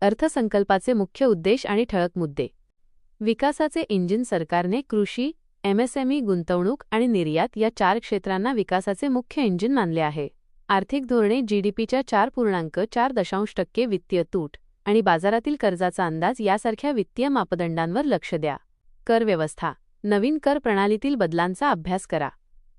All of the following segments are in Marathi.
अर्थसंकल्पाचे मुख्य उद्देश आणि ठळक मुद्दे. विकासाचे इंजिन सरकारने कृषी एमएसएमई गुंतवणूक आणि निर्यात या चार क्षेत्रांना विकासाचे मुख्य इंजिन मानले आहे. आर्थिक धोरणे जीडीपीच्या चार पूर्णांक चार दशांश टक्के वित्तीय तूट आणि बाजारातील कर्जाचा अंदाज यासारख्या वित्तीय मापदंडांवर लक्ष द्या. कर व्यवस्था. नवीन कर प्रणालीतील बदलांचा अभ्यास करा.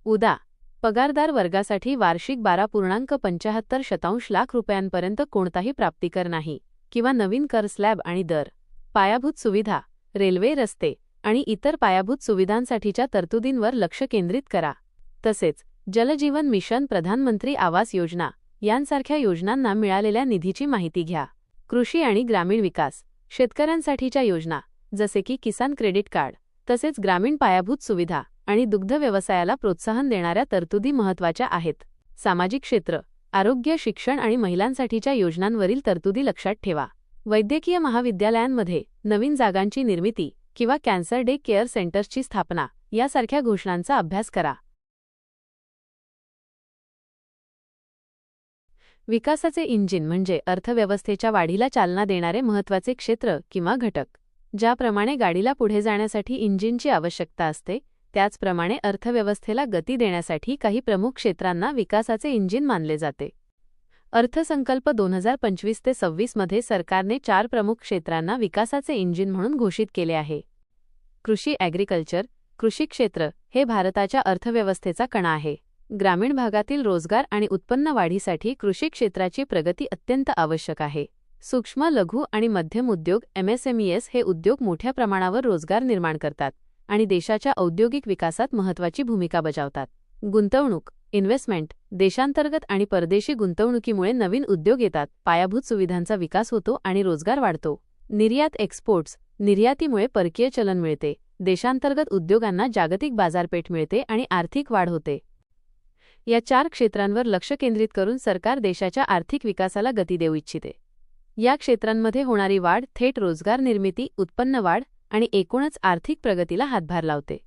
उदा. पगारदार वर्गासाठी वार्षिक बारा पूर्णांक पंचाहत्तर शतांश लाख रुपयांपर्यंत कोणताही प्राप्तिकर नाही. किंवा नवीन कर स्लॅब आणि दर पायाभूत सुविधा रेल्वे रस्ते आणि इतर पायाभूत सुविधांसाठीच्या तरतुदींवर लक्ष केंद्रित करा. तसेच जलजीवन मिशन प्रधानमंत्री आवास योजना यांसारख्या योजनांना मिळालेल्या निधीची माहिती घ्या. कृषी आणि ग्रामीण विकास शेतकऱ्यांसाठीच्या योजना जसे की किसान क्रेडिट कार्ड तसेच ग्रामीण पायाभूत सुविधा आणि दुग्ध व्यवसायाला प्रोत्साहन देणाऱ्या तरतुदी महत्त्वाच्या आहेत. सामाजिक क्षेत्र आरोग्य शिक्षण आणि महिलांसाठीच्या योजनांवरील तरतुदी लक्षात ठेवा. वैद्यकीय महाविद्यालयांमध्ये नवीन जागांची निर्मिती किंवा कॅन्सर डे केअर सेंटर्सची स्थापना यासारख्या घोषणांचा अभ्यास करा. विकासाचे इंजिन म्हणजे अर्थव्यवस्थेच्या वाढीला चालना देणारे महत्त्वाचे क्षेत्र किंवा घटक ज्याप्रमाणे गाडीला पुढे जाण्यासाठी इंजिनची आवश्यकता असते त्याचप्रमाणे अर्थव्यवस्थेला गती देण्यासाठी काही प्रमुख क्षेत्रांना विकासाचे इंजिन मानले जाते. अर्थसंकल्प दोन हजार पंचवीस ते सव्वीसमध्ये सरकारने चार प्रमुख क्षेत्रांना विकासाचे इंजिन म्हणून घोषित केले आहे. कृषी ॲग्रिकल्चर कृषी क्षेत्र हे भारताच्या अर्थव्यवस्थेचा कणा आहे. ग्रामीण भागातील रोजगार आणि उत्पन्न वाढीसाठी कृषी क्षेत्राची प्रगती अत्यंत आवश्यक आहे. सूक्ष्म लघु आणि मध्यम उद्योग एमएसएमईएस हे उद्योग मोठ्या प्रमाणावर रोजगार निर्माण करतात. आणि देशाच्या औद्योगिक विकासात महत्त्वाची भूमिका बजावतात. गुंतवणूक इन्व्हेस्टमेंट देशांतर्गत आणि परदेशी गुंतवणुकीमुळे नवीन उद्योग येतात पायाभूत सुविधांचा विकास होतो आणि रोजगार वाढतो. निर्यात एक्सपोर्ट्स निर्यातीमुळे परकीय चलन मिळते देशांतर्गत उद्योगांना जागतिक बाजारपेठ मिळते आणि आर्थिक वाढ होते. या चार क्षेत्रांवर लक्ष केंद्रित करून सरकार देशाच्या आर्थिक विकासाला गती देऊ इच्छिते. या क्षेत्रांमध्ये होणारी वाढ थेट रोजगार निर्मिती उत्पन्न वाढ आणि एकूणच आर्थिक प्रगतीला हातभार लावते.